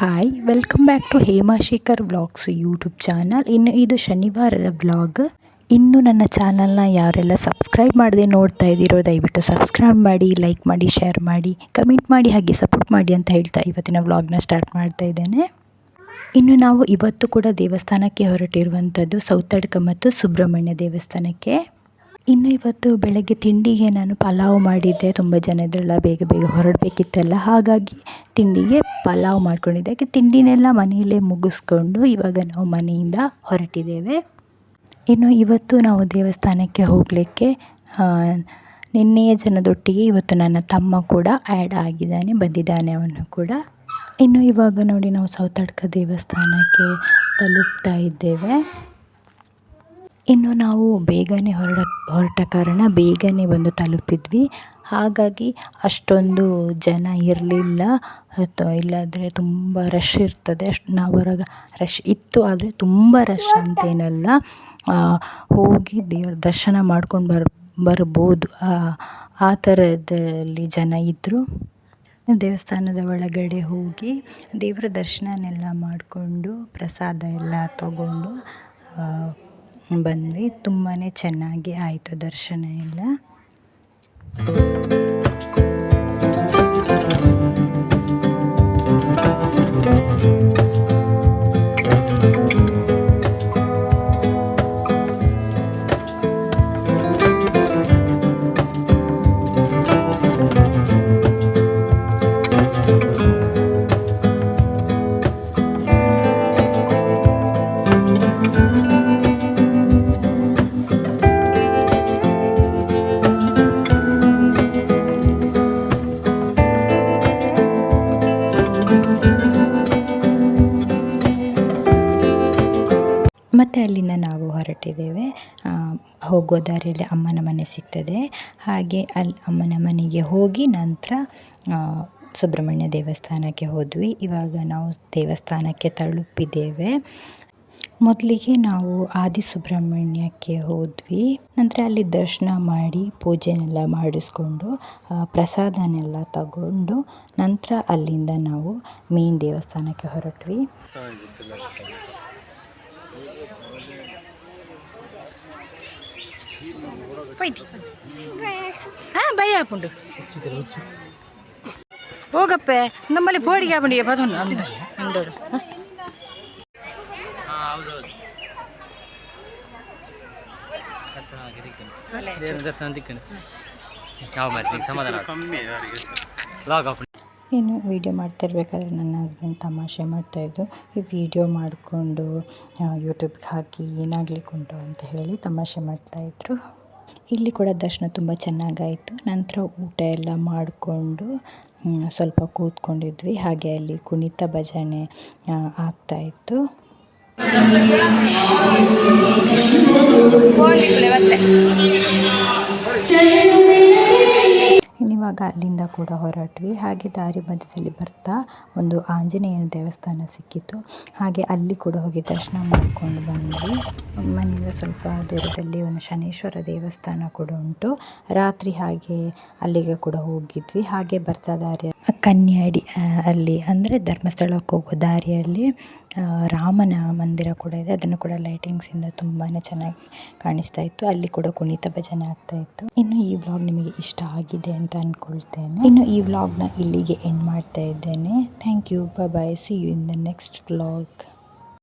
Hi welcome back to Hemashekhar vlogs YouTube channel ಇನ್ನು ಇದು ಶನಿವಾರದ vlog ಇನ್ನು ನನ್ನ ಚಾನಲ್ನ ಯಾರೆಲ್ಲ ಸಬ್ಸ್ಕ್ರೈಬ್ ಮಾಡದೆ ನೋಡ್ತಾ ಇದ್ದೀರೋ ದಯವಿಟ್ಟು ಸಬ್ಸ್ಕ್ರೈಬ್ ಮಾಡಿ ಲೈಕ್ ಮಾಡಿ ಶೇರ್ ಮಾಡಿ ಕಮೆಂಟ್ ಮಾಡಿ, ಹಾಗೆ ಸಪೋರ್ಟ್ ಮಾಡಿ ಅಂತ ಹೇಳ್ತಾ ಇವತ್ತಿನ ವ್ಲಾಗ್ನ ಸ್ಟಾರ್ಟ್ ಮಾಡ್ತಾ ಇದ್ದೇನೆ. ಇನ್ನು ನಾವು ಇವತ್ತು ಕೂಡ ದೇವಸ್ಥಾನಕ್ಕೆ ಹೊರಟಿರುವಂಥದ್ದು ಸೌತಡ್ಕ ಮತ್ತು ಸುಬ್ರಹ್ಮಣ್ಯ ದೇವಸ್ಥಾನಕ್ಕೆ. ಇನ್ನು ಇವತ್ತು ಬೆಳಗ್ಗೆ ತಿಂಡಿಗೆ ನಾನು ಪಲಾವ್ ಮಾಡಿದ್ದೆ. ತುಂಬ ಜನ ಇದ್ರಲ್ಲ ಬೇಗ ಬೇಗ ಹೊರಡಬೇಕಿತ್ತಲ್ಲ. ಹಾಗಾಗಿ ತಿಂಡಿಗೆ ಪಲಾವ್ ಮಾಡ್ಕೊಂಡಿದ್ದೆ. ಯಾಕೆ ತಿಂಡಿನೆಲ್ಲ ಮನೆಯಲ್ಲೇ ಮುಗಿಸ್ಕೊಂಡು ಇವಾಗ ನಾವು ಮನೆಯಿಂದ ಹೊರಟಿದ್ದೇವೆ. ಇನ್ನು ಇವತ್ತು ನಾವು ದೇವಸ್ಥಾನಕ್ಕೆ ಹೋಗಲಿಕ್ಕೆ ನಿನ್ನೆಯ ಜನದೊಟ್ಟಿಗೆ ಇವತ್ತು ನನ್ನ ತಮ್ಮ ಕೂಡ ಆ್ಯಡ್ ಆಗಿದ್ದಾನೆ, ಬಂದಿದ್ದಾನೆ ಅವನು ಕೂಡ. ಇನ್ನು ಇವಾಗ ನೋಡಿ ನಾವು ಸೌತಡ್ಕ ದೇವಸ್ಥಾನಕ್ಕೆ ತಲುಪ್ತಾ ಇದ್ದೇವೆ. ಇನ್ನು ನಾವು ಬೇಗನೆ ಹೊರಡ, ಹೊರಟ ಕಾರಣ ಬೇಗನೆ ಬಂದು ತಲುಪಿದ್ವಿ. ಹಾಗಾಗಿ ಅಷ್ಟೊಂದು ಜನ ಇರಲಿಲ್ಲ. ಇಲ್ಲಾದರೆ ತುಂಬ ರಶ್ ಇರ್ತದೆ. ಅಷ್ಟು ನಾವು ಹೊರಗೆ ರಶ್ ಇತ್ತು, ಆದರೆ ತುಂಬ ರಶ್ ಅಂತೇನಲ್ಲ. ಹೋಗಿ ದೇವ್ರ ದರ್ಶನ ಮಾಡ್ಕೊಂಡು ಬರ್, ಬರ್ಬೋದು. ಆ ಥರದಲ್ಲಿ ಜನ ಇದ್ದರು ದೇವಸ್ಥಾನದ ಒಳಗಡೆ ಹೋಗಿ ದೇವರ ದರ್ಶನನೆಲ್ಲ ಮಾಡಿಕೊಂಡು ಪ್ರಸಾದ ಎಲ್ಲ ತಗೊಂಡು ಬಂದ್ವಿ. ತುಂಬಾ ಚೆನ್ನಾಗಿ ಆಯಿತು ದರ್ಶನ ಎಲ್ಲ. ಮತ್ತು ಅಲ್ಲಿಂದ ನಾವು ಹೊರಟಿದ್ದೇವೆ. ಹೋಗುವ ದಾರಿಯಲ್ಲಿ ಅಮ್ಮನ ಮನೆ ಸಿಗ್ತದೆ. ಹಾಗೆ ಅಲ್ಲಿ ಅಮ್ಮನ ಮನೆಗೆ ಹೋಗಿ ನಂತರ ಸುಬ್ರಹ್ಮಣ್ಯ ದೇವಸ್ಥಾನಕ್ಕೆ ಹೋದ್ವಿ. ಇವಾಗ ನಾವು ದೇವಸ್ಥಾನಕ್ಕೆ ತಲುಪಿದ್ದೇವೆ. ಮೊದಲಿಗೆ ನಾವು ಆದಿ ಸುಬ್ರಹ್ಮಣ್ಯಕ್ಕೆ ಹೋದ್ವಿ. ನಂತರ ಅಲ್ಲಿ ದರ್ಶನ ಮಾಡಿ ಪೂಜೆನೆಲ್ಲ ಮಾಡಿಸ್ಕೊಂಡು ಪ್ರಸಾದನೆಲ್ಲ ತಗೊಂಡು ನಂತರ ಅಲ್ಲಿಂದ ನಾವು ಮೇನ್ ದೇವಸ್ಥಾನಕ್ಕೆ ಹೊರಟ್ವಿ. ஆ பையா புண்டு போகப்ப இந்த மாதிரி போடிக்கா பண்ணிய பார்த்தோம் அந்த அந்த சந்திக்கணும் சமாதானம் ಇನ್ನು ವೀಡಿಯೋ ಮಾಡ್ತಾ ಇರಬೇಕಾದ್ರೆ ನನ್ನ ಹಸ್ಬೆಂಡ್ ತಮಾಷೆ ಮಾಡ್ತಾಯಿದ್ದು, ಈ ವೀಡಿಯೋ ಮಾಡಿಕೊಂಡು ಯೂಟ್ಯೂಬ್ಗೆ ಹಾಕಿ ಏನಾಗಲಿಕ್ಕುಂಟು ಅಂತ ಹೇಳಿ ತಮಾಷೆ ಮಾಡ್ತಾಯಿದ್ರು. ಇಲ್ಲಿ ಕೂಡ ದರ್ಶನ ತುಂಬ ಚೆನ್ನಾಗಾಯಿತು. ನಂತರ ಊಟ ಎಲ್ಲ ಮಾಡಿಕೊಂಡು ಸ್ವಲ್ಪ ಕೂತ್ಕೊಂಡಿದ್ವಿ. ಹಾಗೆ ಅಲ್ಲಿ ಕುಣಿತ ಭಜನೆ ಆಗ್ತಾಯಿತ್ತು. ಇವಾಗ ಅಲ್ಲಿಂದ ಕೂಡ ಹೊರಟ್ವಿ. ಹಾಗೆ ದಾರಿ ಮಧ್ಯದಲ್ಲಿ ಬರ್ತಾ ಒಂದು ಆಂಜನೇಯನ ದೇವಸ್ಥಾನ ಸಿಕ್ಕಿತ್ತು ಹಾಗೆ ಅಲ್ಲಿ ಕೂಡ ಹೋಗಿ ದರ್ಶನ ಮಾಡಿಕೊಂಡು ಬಂದ್ವಿ. ಮನೆಯಿಂದ ಸ್ವಲ್ಪ ದೂರದಲ್ಲಿ ಒಂದು ಶನೇಶ್ವರ ದೇವಸ್ಥಾನ ಕೂಡ ಉಂಟು. ರಾತ್ರಿ ಹಾಗೆ ಅಲ್ಲಿಗೆ ಕೂಡ ಹೋಗಿದ್ವಿ. ಹಾಗೆ ಬರ್ತಾ ದಾರಿ ಕನ್ಯಾಡಿ ಅಲ್ಲಿ ಅಂದರೆ ಧರ್ಮಸ್ಥಳಕ್ಕೆ ಹೋಗೋ ದಾರಿಯಲ್ಲಿ ರಾಮನ ಮಂದಿರ ಕೂಡ ಇದೆ. ಅದನ್ನು ಕೂಡ ಲೈಟಿಂಗ್ಸಿಂದ ತುಂಬಾ ಚೆನ್ನಾಗಿ ಕಾಣಿಸ್ತಾ ಇತ್ತು. ಅಲ್ಲಿ ಕೂಡ ಕುಣಿತ ಭಜನೆ ಆಗ್ತಾ ಇತ್ತು. ಇನ್ನು ಈ ವ್ಲಾಗ್ ನಿಮಗೆ ಇಷ್ಟ ಆಗಿದೆ ಅಂತ ಅಂದ್ಕೊಳ್ತೇನೆ ಇನ್ನು ಈ ವ್ಲಾಗ್ನ ಇಲ್ಲಿಗೆ ಎಂಡ್ ಮಾಡ್ತಾ ಇದ್ದೇನೆ. Thank you bye see you in the next vlog